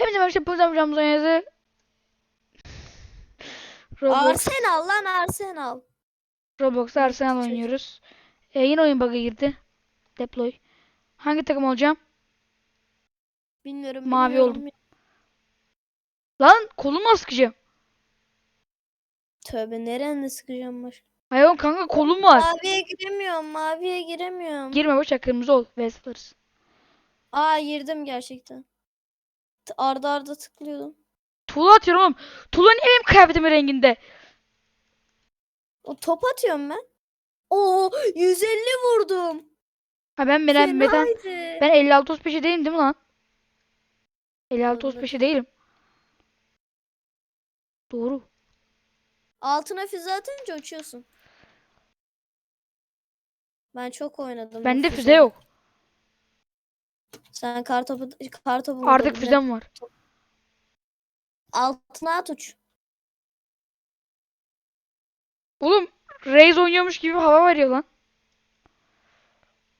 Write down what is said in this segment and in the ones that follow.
Hepinize merhaba. Bu yapacağımız oyunu Roblox, Arsenal lan Arsenal. Roblox'ta Arsenal oynuyoruz. Ee, yine oyun bug'a girdi. Deploy. Hangi takım olacağım? Bilmiyorum. Mavi bilmiyorum. oldum. Lan kolumu sıkacağım. Tövbe nereden sıkacağım başka? Hayır oğlum kanka kolum var. Maviye giremiyorum. Maviye giremiyorum. Girme boş ver kırmızı ol. Ve sıfırız. Aa girdim gerçekten. Arda arda tıklıyordum. Tuğla atıyorum oğlum. Tuğla niye benim kıyafetimin renginde? O top atıyorum ben. Oo 150 vurdum. Ha ben ben, Fenaydı. ben 56 35'e değilim değil mi lan? 56 Evet. 35'e değilim. Doğru. Altına füze atınca uçuyorsun. Ben çok oynadım. Bende füze yok. Sen kartopu kartopu Artık füzem var. Altına at uç. Oğlum Reis oynuyormuş gibi hava veriyor lan.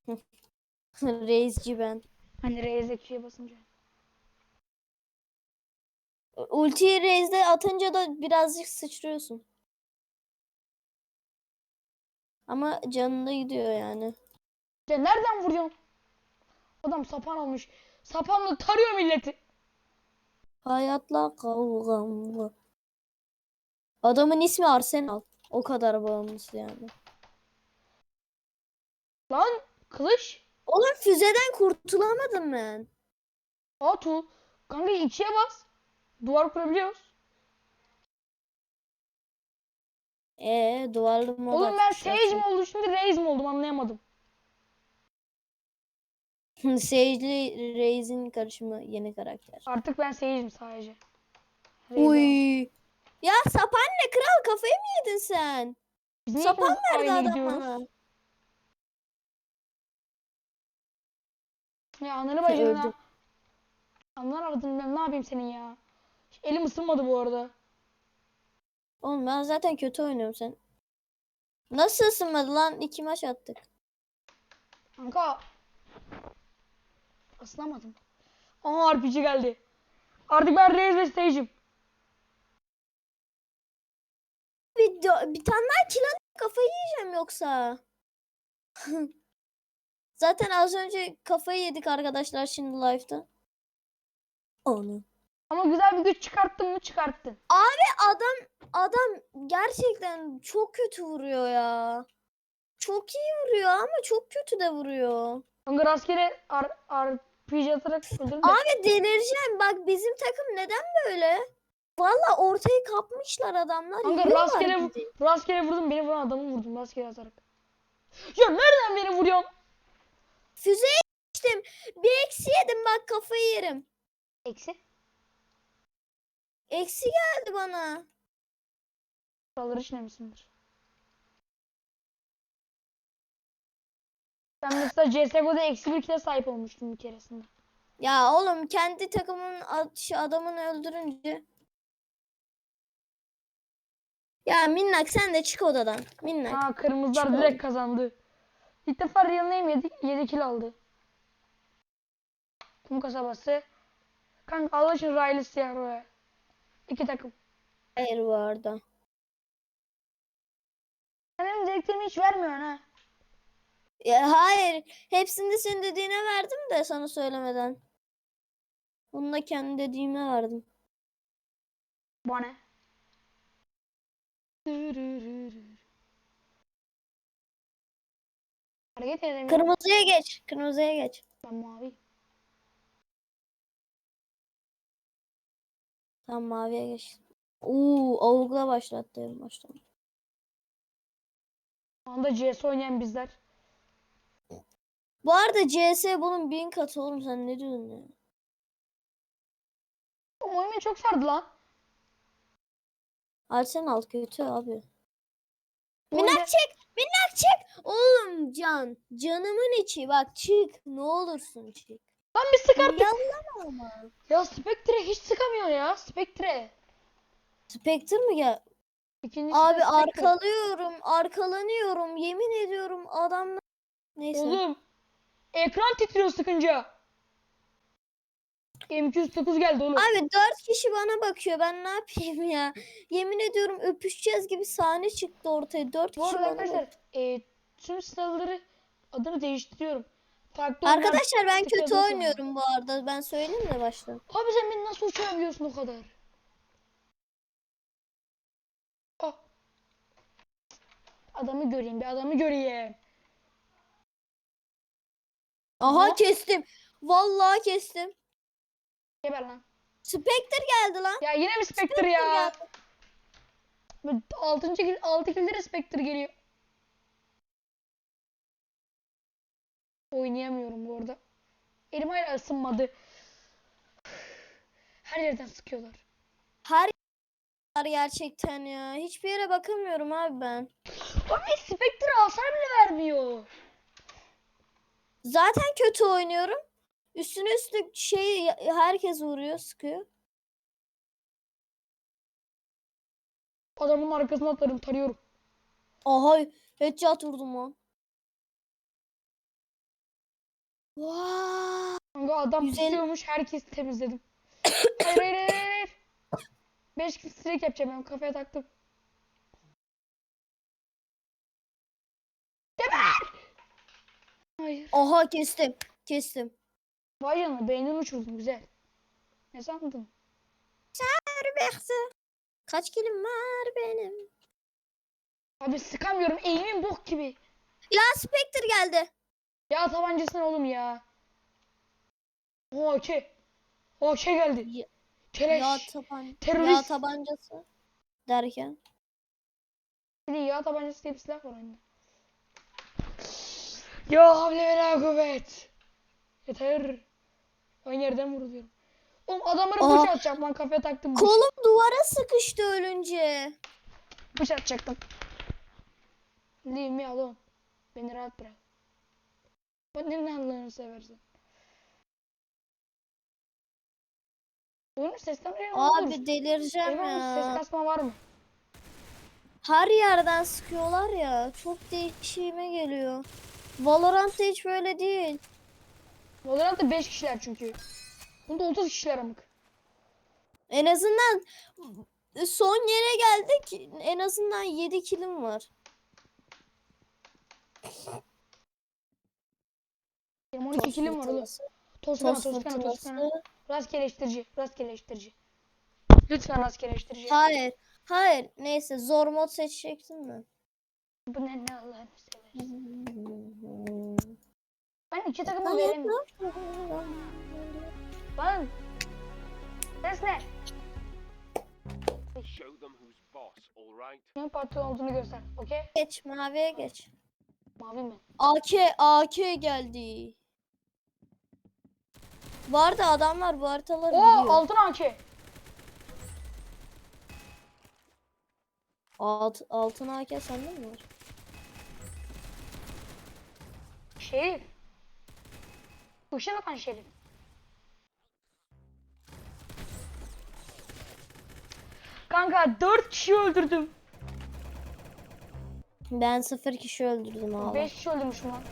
Reisci ben. Hani Reis'deki şeye basınca. Ultiyi Reis'de atınca da birazcık sıçrıyorsun. Ama canında gidiyor yani. Ya nereden vuruyorsun? Adam sapan olmuş. Sapanla tarıyor milleti. Hayatla kavgam var. Adamın ismi Arsenal. O kadar bağımlısı yani. Lan kılıç. Oğlum füzeden kurtulamadım ben. Aa tuğ. Kanka ikiye bas. Duvar kurabiliyoruz. Ee duvarlı mod Oğlum ben Sage mi oldum şimdi Reis mi oldum anlayamadım. Sage'li Reis'in karışımı yeni karakter. Artık ben Sage'im sadece. Uy. Ya sapan ne kral kafayı mı yedin sen? Biz niye Sapan ikimiz verdi aynı adam gidiyoruz? bana. Ya ananı bacını öldüm. Anlar aradın ben ne yapayım senin ya. Elim ısınmadı bu arada. Oğlum ben zaten kötü oynuyorum sen. Nasıl ısınmadı lan? İki maç attık. Kanka. Isınamadım. Aa RPG geldi. Artık ben Reis ve Sage'im. Bir, bir tane daha alayım, kafayı yiyeceğim yoksa. Zaten az önce kafayı yedik arkadaşlar şimdi live'da. Onu. Ama güzel bir güç çıkarttın mı çıkarttın. Adam adam gerçekten çok kötü vuruyor ya. Çok iyi vuruyor ama çok kötü de vuruyor. Kanka rastgele R RPG atarak öldürdüm de. Abi delireceğim. Bak bizim takım neden böyle? Valla ortayı kapmışlar adamlar. Kanka yiyorlar rastgele, bizi. rastgele vurdum beni vuran adamı vurdum rastgele atarak. Ya nereden beni vuruyorsun? Füzeye geçtim. Bir eksi yedim bak kafayı yerim. Eksi. Eksi geldi bana. Kuralları işlemişsindir. Ben mesela CSGO'da eksi bir kile sahip olmuştum bir keresinde. Ya oğlum kendi takımın ad- adamını öldürünce. Ya Minnak sen de çık odadan. Minnak. Ha kırmızılar Çok direkt kazandı. İlk defa Real Name 7, 7 kill aldı. Kum kasabası. Kanka Allah için Riley Sierra'ya. İki takım. Hayır bu arada. Sen benim dediklerimi hiç vermiyorsun ha. Ya hayır. Hepsini senin dediğine verdim de sana söylemeden. Onu da kendi dediğime verdim. Bana. Hareket edemiyorum. Kırmızıya geç. Kırmızıya geç. Ben mavi. Tamam maviye geç. Uuu avukla başlattı baştan. Anda CS oynayan bizler. Bu arada CS bunun bin katı oğlum sen ne diyorsun ya? Oğlum oyun beni çok sardı lan. Arsenal kötü abi. Minnak çek! Minnak çek! Oğlum can. Canımın içi bak çık. Ne olursun çık. Lan bir sık artık. Yallama ama. Ya Spectre hiç sıkamıyor ya. Spectre. Spectre mi gel? İkinci Abi arkalıyorum. Arkalanıyorum. Yemin ediyorum adamlar. Neyse. Oğlum. Ekran titriyor sıkınca. M209 geldi oğlum. Abi dört kişi bana bakıyor. Ben ne yapayım ya? Yemin ediyorum öpüşeceğiz gibi sahne çıktı ortaya. Dört Bu kişi arada bana bakıyor. arkadaşlar e, tüm silahları adını değiştiriyorum. Farklı Arkadaşlar ben kötü oynuyorum bu arada. Ben söyleyeyim de baştan. Abi sen beni nasıl uçurabiliyorsun o kadar? Ah. Adamı göreyim bir adamı göreyim. Aha Aha. kestim. Vallahi kestim. Geber lan. Spectre geldi lan. Ya yine mi Spectre ya? 6. kill 6 kill'de Spectre geliyor. Oynayamıyorum bu arada. Elim hala ısınmadı. Her yerden sıkıyorlar. Her yer gerçekten ya. Hiçbir yere bakamıyorum abi ben. Abi Spectre hasar bile vermiyor. Zaten kötü oynuyorum. Üstüne üstlük şey herkes vuruyor, sıkıyor. Adamın arkasına atlarım tarıyorum. Aha headshot vurdum lan. Vay. Kanka adam Güzel. pusuyormuş herkesi temizledim. hayır hayır hayır hayır. 5 kill streak yapacağım ben kafaya taktım. Geber! Hayır. Aha kestim. Kestim. Vay canına beynini uçurdun güzel. Ne sandın? Berbekse. Kaç kilim var benim? Abi sıkamıyorum eğimim bok gibi. Ya Spectre geldi. Ya tabancasın oğlum ya. O AK geldi. Ya- Keleş. Ya taban. Ya Terörist. tabancası. Derken. Bir de yağ tabancası diye bir silah var oyunda. Ya havle ve la kuvvet. Yeter. Aynı yerden vuruluyorum. Oğlum adamları Aa. bıçak atacağım lan kafaya taktım. bıçak. Kolum duvara sıkıştı ölünce. Bıçak atacaktım. Leave me alone. Beni rahat bırak. Bana ne Allah'ını seversen. Oyunun seslenmeye ne olur? Abi delireceğim Eyvah, ses ya. kasma var mı? Her yerden sıkıyorlar ya. Çok değişime geliyor. Valorant'ta hiç böyle değil. Valorant'ta 5 kişiler çünkü. Bunda 30 kişiler amık. En azından son yere geldik. En azından 7 kilim var. Benim 12 Toz kilim var oğlum. Toskana, toskana, toskana. Rastgeleştirici, rastgeleştirici. Lütfen rastgeleştirici. Hayır. Hayır. Neyse zor mod seçecektim mi? Bu ne ne Allah'ını seversen. Ben iki takımı veremiyorum. Lan. Ses ne? Show them who's boss, all right? Kimin patron olduğunu göster. Okey? Geç maviye geç. Mavi mi? AK AK geldi. Var da adamlar bu haritaları Oo biliyor. altın AK. Alt, altın AK sende mi var? Şerif. Işın atan Şerif. Kanka 4 kişi öldürdüm. Ben sıfır kişi öldürdüm abi. 5 kişi öldürmüşüm lan.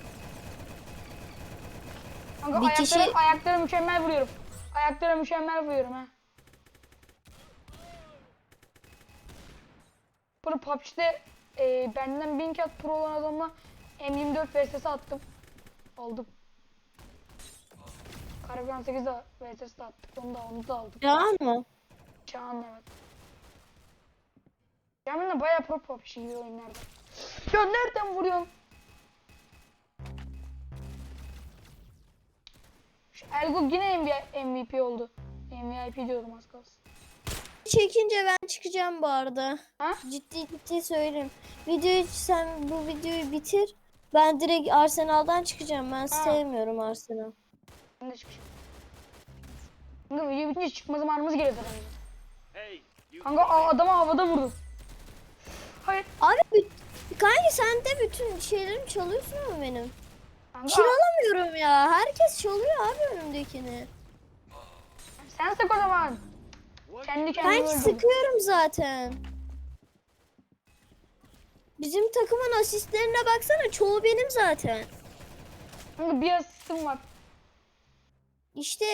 Kanka Bir ayaklara, kişi- ayaklara mükemmel vuruyorum. Ayaklara mükemmel vuruyorum ha. Bunu PUBG'de e, benden 1000 kat pro olan adamla M24 VSS attım. Aldım. Karabilan 8 de VSS de attık. Onu da onu da aldım. Ya mı? Çağan evet. Cemil'le bayağı pro PUBG gibi oyunlarda. Ya nereden vuruyorsun? Şu Elgo yine MV- MVP oldu. MVP diyorum az kalsın. Çekince ben çıkacağım bu arada. Ha? Ciddi ciddi söyleyeyim. Videoyu sen bu videoyu bitir. Ben direkt Arsenal'dan çıkacağım. Ben sevmiyorum Arsenal. Ben de çıkacağım. Kanka video bitince çıkma zamanımız geliyor zaten. Kanka a- adamı havada vurdum. Hayır. Abi bü- kanki sen de bütün şeylerimi çalıyorsun ama benim. Kanka Kill alamıyorum ya. Herkes çalıyor abi önümdekini. sen sık o zaman. Kendi kendine Ben öldüm. sıkıyorum zaten. Bizim takımın asistlerine baksana çoğu benim zaten. Bir asistim var. İşte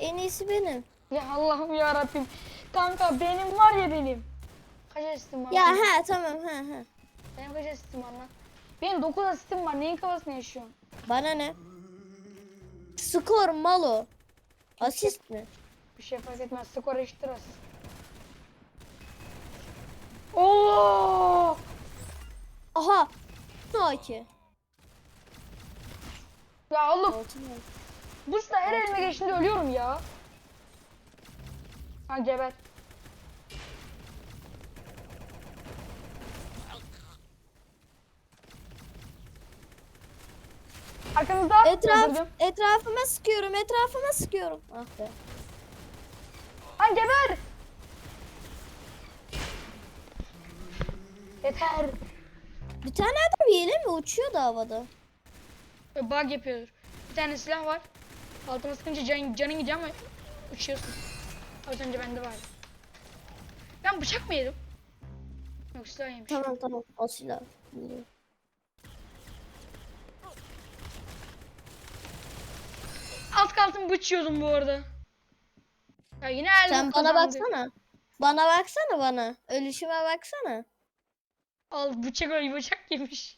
En iyisi benim. Ya Allah'ım ya Rabbim. Kanka benim var ya benim. Kaç asistim var? Ya lan? he tamam he he. Benim kaç asistim var lan? Benim 9 asistim var. Neyin kafasını yaşıyorsun? Bana ne? Skor malo. Asist mi? Bir şey fark etmez. Skor eşittir asist. Oo! Aha. No ki. Ya oğlum Altın var. bu silah her elime geçtiğinde ölüyorum ya. Ha geber. Arkanızda Etraf, öldürdüm. etrafıma sıkıyorum, etrafıma sıkıyorum. Ah be. Lan geber. Yeter. Bir tane adam hile mi uçuyordu havada? Bug yapıyordur. Bir tane silah var. Altıma sıkınca can, canın gidiyor ama uçuyorsun. Az önce bende vardı. Ben bıçak mı yedim? Yok silah yemiş. Tamam tamam o silah. Biliyorum. Alt kalsın bıçıyordum bu arada. Ya yine elde Sen bana baksana. Bana baksana bana. Ölüşüme baksana. Al bıçak öyle bıçak yemiş.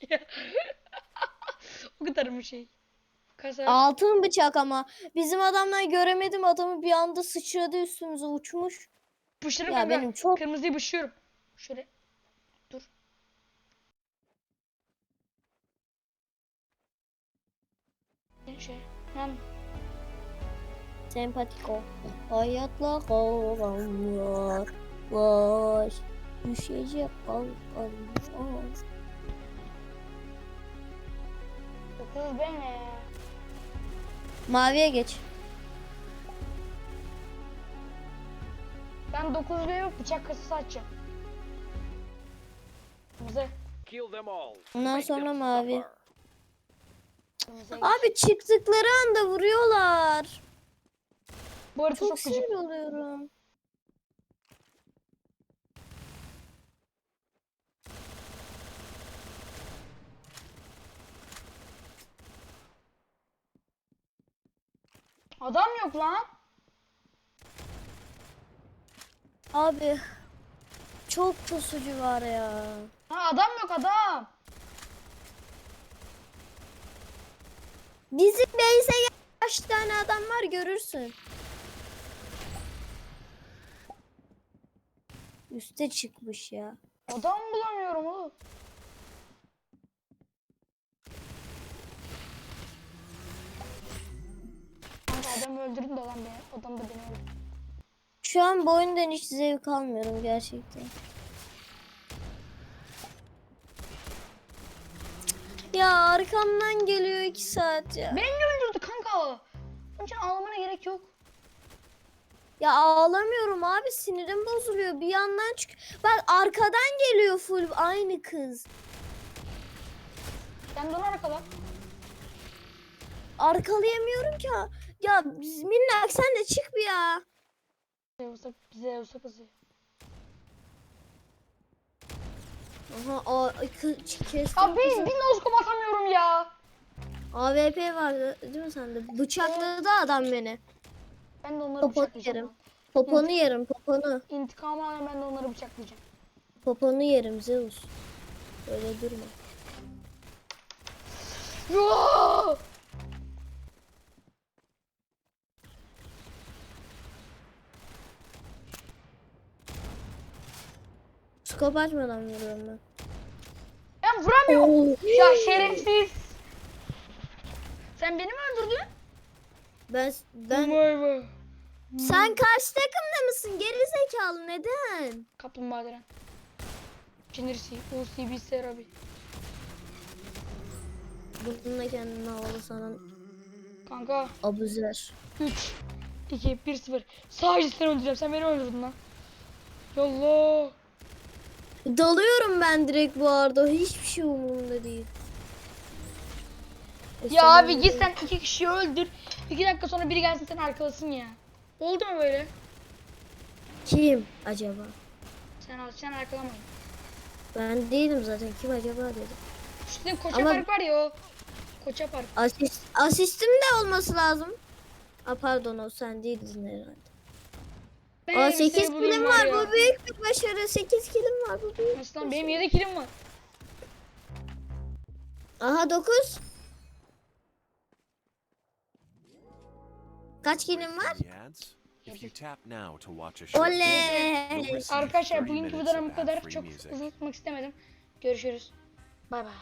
o kadar mı şey? Kasa. Altın bıçak ama. Bizim adamlar göremedim adamı bir anda sıçradı üstümüze uçmuş. Bışırım Ya kanka. benim çok- Kırmızıyı bışıyorum. Şöyle. Dur. Şey. Lan Sempatiko. Hayatla kavramlar var. Düşecek kavramlar. Dokuz ben ne? Maviye geç. Ben 9 ve yok bıçak kasası açacağım. Kırmızı. Kill them all. Ondan sonra mavi. Abi çıktıkları anda vuruyorlar. Bu arada Çok çok, sinir oluyorum. Adam yok lan. Abi çok pusucu var ya. Ha adam yok adam. Bizim base'e kaç tane adam var görürsün. Üste çıkmış ya. Adam bulamıyorum oğlum. Kanka adamı öldürdün de adam beni. Adam da beni öldürdü. Şu an bu oyundan hiç zevk almıyorum gerçekten. Ya arkamdan geliyor iki saat ya. Beni öldürdü kanka? Onun için ağlamana gerek yok. Ya ağlamıyorum abi sinirim bozuluyor. Bir yandan çık. Bak arkadan geliyor full aynı kız. Sen de onu arkala. Arkalayamıyorum ki. Ya biz- minnak sen de çık bir ya. Zeus'a, Zeus'a kızıyor. Aha o kı- kestim. Ya bir, bir noskop atamıyorum ya. AWP vardı değil mi sende? Bıçakladı adam beni. Ben de onları Poponu bıçaklayacağım. yerim. Poponu yerim poponu. İntikamı alayım ben de onları bıçaklayacağım. Poponu yerim Zeus. Öyle durma. Yoo! Skop açmadan vuruyorum ben. Ben vuramıyorum. Oo. Ya şerefsiz. Sen beni mi öldürdün? Ben ben Vay vay. sen karşı takımda mısın? Geri zekalı neden? Kaplumbağa diren. Cinirsi, UCB Serabi. Bununla kendini havalı sanan Kanka abuzer. 3, 2, 1, 0. Sadece seni öldüreceğim. Sen beni öldürdün lan. Yallah. Dalıyorum ben direkt bu arada. Hiçbir şey umurumda değil. E Ya sen abi git sen iki kişiyi öldür. İki dakika sonra biri gelsin seni arkalasın ya. Oldu mu böyle? Kim acaba? Sen sen arkalamayın. Ben değilim zaten. Kim acaba dedim. Sizin koça Ama- park var ya o. Koça park. Asist, asistim de olması lazım. Aa, pardon o sen değildin herhalde. Aa seni 8 bulayım kilim var ya. bu büyük bir başarı. 8 kilim var bu büyük. Aslan benim 7 kilim var. Aha 9. Kaç kilim var? The ads? If you tap now to watch a short video, Oley. you'll receive Arkadaşlar 30 bugünkü minutes of bu kadar. Çok music. uzun tutmak istemedim. Görüşürüz. Bay bay.